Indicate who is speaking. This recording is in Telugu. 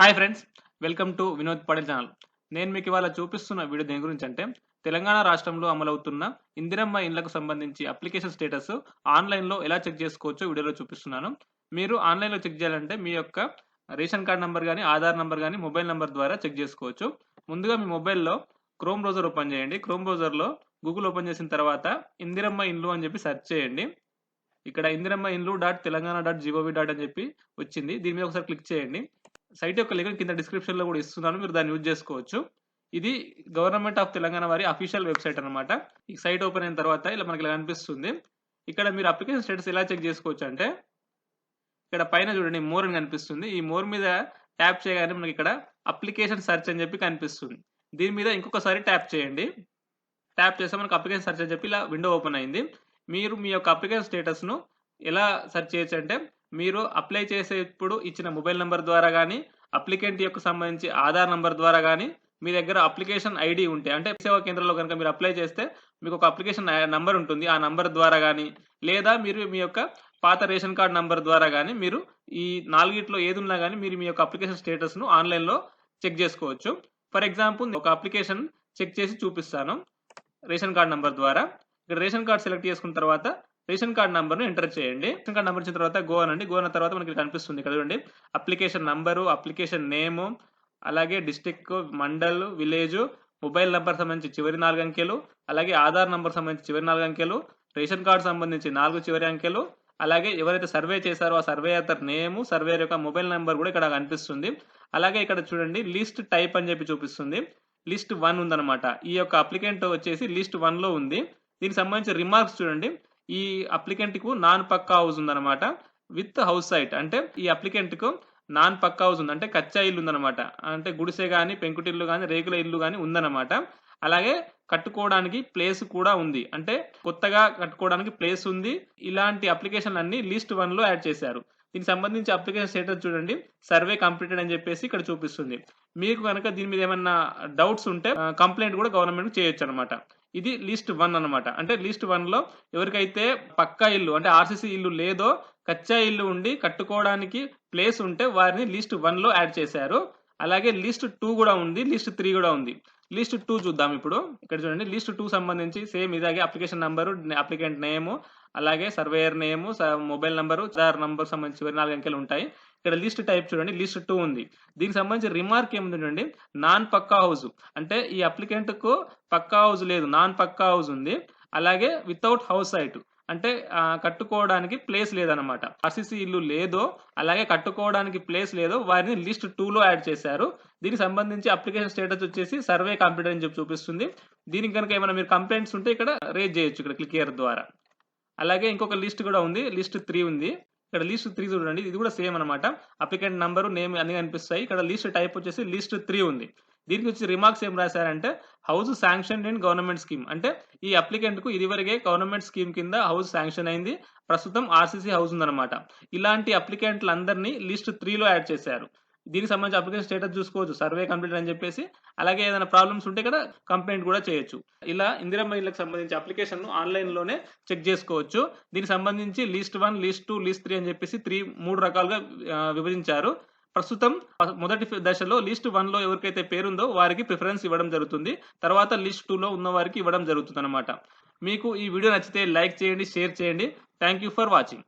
Speaker 1: Hi friends welcome to Vinod Patel channel. నేను మీకు ఇవాళ చూపిస్తున్న వీడియో దేని గురించి అంటే తెలంగాణ రాష్ట్రంలో అమలవుతున్న ఇందిరమ్మ ఇండ్లకు సంబంధించి అప్లికేషన్ స్టేటస్ ఆన్లైన్లో ఎలా చెక్ చేసుకోవచ్చో వీడియోలో చూపిస్తున్నాను. మీరు ఆన్లైన్లో చెక్ చేయాలంటే మీ యొక్క రేషన్ కార్డ్ నెంబర్ కానీ ఆధార్ నెంబర్ కానీ మొబైల్ నెంబర్ ద్వారా చెక్ చేసుకోవచ్చు. ముందుగా మీ మొబైల్లో క్రోమ్ బ్రౌజర్ ఓపెన్ చేయండి. క్రోమ్ బ్రౌజర్లో గూగుల్ ఓపెన్ చేసిన తర్వాత ఇందిరమ్మ ఇండ్లు అని చెప్పి సెర్చ్ చేయండి. ఇక్కడ ఇందిరమ్మ ఇండ్లు dot Telangana dot gov dot అని చెప్పి వచ్చింది. దీని మీద ఒకసారి క్లిక్ చేయండి. సైట్ యొక్క లింక్ కింద డిస్క్రిప్షన్లో కూడా ఇస్తున్నాను మీరు దాన్ని యూజ్ చేసుకోవచ్చు. ఇది గవర్నమెంట్ ఆఫ్ తెలంగాణ వారి అఫీషియల్ వెబ్సైట్ అనమాట ఈ సైట్ ఓపెన్ అయిన తర్వాత ఇలా మనకి ఇలా కనిపిస్తుంది. ఇక్కడ మీరు అప్లికేషన్ స్టేటస్ ఎలా చెక్ చేసుకోవచ్చు అంటే ఇక్కడ పైన చూడండి మోర్ అని కనిపిస్తుంది. ఈ మోర్ మీద ట్యాప్ చేయగానే మనకి ఇక్కడ అప్లికేషన్ సెర్చ్ అని చెప్పి కనిపిస్తుంది. దీని మీద ఇంకొకసారి ట్యాప్ చేయండి. ట్యాప్ చేస్తే మనకు అప్లికేషన్ సెర్చ్ అని చెప్పి ఇలా విండో ఓపెన్ అయింది. మీరు మీ యొక్క అప్లికేషన్ స్టేటస్ను ఎలా సెర్చ్ చేయొచ్చు అంటే మీరు అప్లై చేసేప్పుడు ఇచ్చిన మొబైల్ నెంబర్ ద్వారా కానీ అప్లికెంట్ యొక్క సంబంధించి ఆధార్ నెంబర్ ద్వారా కానీ మీ దగ్గర అప్లికేషన్ ఐడి ఉంటే అంటే సేవా కేంద్రంలో కనుక మీరు అప్లై చేస్తే మీకు ఒక అప్లికేషన్ నంబర్ ఉంటుంది. ఆ నంబర్ ద్వారా కానీ లేదా మీరు మీ యొక్క పాత రేషన్ కార్డ్ నంబర్ ద్వారా కానీ మీరు ఈ నాలుగిట్లో ఏది ఉన్నా కానీ మీరు మీ యొక్క అప్లికేషన్ స్టేటస్ను ఆన్లైన్లో చెక్ చేసుకోవచ్చు. ఫర్ ఎగ్జాంపుల్ ఒక అప్లికేషన్ చెక్ చేసి చూపిస్తాను రేషన్ కార్డ్ నంబర్ ద్వారా. ఇక్కడ రేషన్ కార్డ్ సెలెక్ట్ చేసుకున్న తర్వాత రేషన్ కార్డ్ నంబర్ను ఎంటర్ చేయండి. రేషన్ కార్డ్ నెంబర్ ఇచ్చిన తర్వాత గో అనండి. గో అన్న తర్వాత మనకి కనిపిస్తుంది ఇక్కడ చూడండి. అప్లికేషన్ నంబరు అప్లికేషన్ నేము అలాగే district mandal village mobile number సంబంధించి చివరి నాలుగు అంకెలు అలాగే ఆధార్ నంబర్ సంబంధించి చివరి నాలుగు అంకెలు రేషన్ కార్డ్ సంబంధించి నాలుగు చివరి అంకెలు అలాగే ఎవరైతే సర్వే చేశారో ఆ సర్వే నేము సర్వే యొక్క మొబైల్ నెంబర్ కూడా ఇక్కడ కనిపిస్తుంది. అలాగే ఇక్కడ చూడండి లిస్ట్ టైప్ అని చెప్పి చూపిస్తుంది. లిస్ట్ వన్ ఉందన్నమాట. ఈ యొక్క అప్లికెంట్ వచ్చేసి లిస్ట్ వన్లో ఉంది. దీనికి సంబంధించి రిమార్క్స్ చూడండి. ఈ అప్లికెంట్కు నాన్ పక్కా హౌస్ ఉందన్నమాట. విత్ హౌస్ సైట్ అంటే ఈ అప్లికెంట్కు నాన్ పక్కా హౌస్ ఉంది. అంటే కచ్చా ఇల్లు ఉందన్నమాట. అంటే గుడిసె కానీ పెంకుటిల్లు కానీ రేకుల ఇల్లు కానీ ఉందన్నమాట. అలాగే కట్టుకోవడానికి ప్లేస్ కూడా ఉంది. అంటే కొత్తగా కట్టుకోవడానికి ప్లేస్ ఉంది. ఇలాంటి అప్లికేషన్లు అన్ని లిస్ట్ వన్లో యాడ్ చేశారు. దీనికి సంబంధించి అప్లికేషన్ స్టేటస్ చూడండి. సర్వే కంప్లీటెడ్ అని చెప్పేసి ఇక్కడ చూపిస్తుంది. మీకు కనుక దీని మీద ఏమన్నా డౌట్స్ ఉంటే కంప్లైంట్ కూడా గవర్నమెంట్ చేయొచ్చు అనమాట ఇది లిస్ట్ వన్ అనమాట అంటే లిస్ట్ వన్లో ఎవరికైతే పక్కా ఇల్లు అంటే ఆర్సీసీ ఇల్లు లేదో కచ్చా ఇల్లు ఉండి కట్టుకోవడానికి ప్లేస్ ఉంటే వారిని లిస్ట్ వన్లో యాడ్ చేశారు. అలాగే లిస్ట్ టూ కూడా ఉంది లిస్ట్ త్రీ కూడా ఉంది. లిస్ట్ టూ చూద్దాం ఇప్పుడు. ఇక్కడ చూడండి లిస్ట్ టూ సంబంధించి సేమ్ ఇలాగే అప్లికేషన్ నంబరు అప్లికెంట్ నేము అలాగే surveyor name mobile number Aadhaar number సంబంధించి చివరి నాలుగు అంకెలు ఉంటాయి. ఇక్కడ లిస్ట్ టైప్ చూడండి లిస్ట్ టూ ఉంది. దీనికి సంబంధించి రిమార్క్ ఏముంది చూడండి నాన్ పక్కా హౌస్. అంటే ఈ అప్లికెంట్కు పక్కా హౌస్ లేదు నాన్ పక్కా హౌస్ ఉంది. అలాగే వితౌట్ హౌస్ సైట్. అంటే కట్టుకోవడానికి ప్లేస్ లేదనమాట ఆర్సీసీ ఇల్లు లేదో అలాగే కట్టుకోవడానికి ప్లేస్ లేదో వారిని లిస్ట్ టూలో యాడ్ చేశారు. దీనికి సంబంధించి అప్లికేషన్ స్టేటస్ వచ్చేసి సర్వే కంప్లీట్ అని చెప్పి చూపిస్తుంది. దీనికి కనుక ఏమైనా మీరు కంప్లైంట్స్ ఉంటే ఇక్కడ రేజ్ చేయొచ్చు ఇక్కడ క్లిక్ ఇయర్ ద్వారా. అలాగే ఇంకొక లిస్ట్ కూడా ఉంది. లిస్ట్ త్రీ ఉంది. ఇక్కడ లిస్ట్ త్రీ చూడండి. ఇది కూడా సేమ్ అనమాట అప్లికెంట్ నంబరు నేమ్ అన్ని కనిపిస్తాయి. ఇక్కడ లిస్ట్ టైప్ వచ్చేసి లిస్ట్ త్రీ ఉంది. దీనికి వచ్చి రిమార్క్స్ ఏం రాశారంటే house sanction in government scheme. అంటే ఈ అప్లికెంట్కు ఇదివరకే గవర్నమెంట్ స్కీమ్ కింద హౌస్ శాంక్షన్ అయింది. ప్రస్తుతం ఆర్సీసీ హౌస్ ఉందన్నమాట. ఇలాంటి అప్లికెంట్లందరినీ లిస్ట్ త్రీలో యాడ్ చేశారు. దీనికి సంబంధించి అప్లికేషన్ స్టేటస్ చూసుకోవచ్చు సర్వే కంప్లీట్ అని చెప్పేసి. అలాగే ఏదైనా ప్రాబ్లమ్స్ ఉంటే కదా కంప్లైంట్ కూడా చేయొచ్చు. ఇలా ఇందిరమ్మ ఇళ్ళకి సంబంధించి అప్లికేషన్ను ఆన్లైన్లోనే చెక్ చేసుకోవచ్చు. దీనికి సంబంధించి list one list two list three అని చెప్పేసి త్రీ మూడు రకాలుగా విభజించారు. ప్రస్తుతం మొదటి దశలో లిస్ట్ వన్లో ఎవరికైతే పేరుందో వారికి ప్రిఫరెన్స్ ఇవ్వడం జరుగుతుంది. తర్వాత లిస్ట్ టూ లో ఉన్న వారికి ఇవ్వడం జరుగుతుంది అనమాట మీకు ఈ వీడియో నచ్చితే లైక్ చేయండి షేర్ చేయండి. Thank you for watching.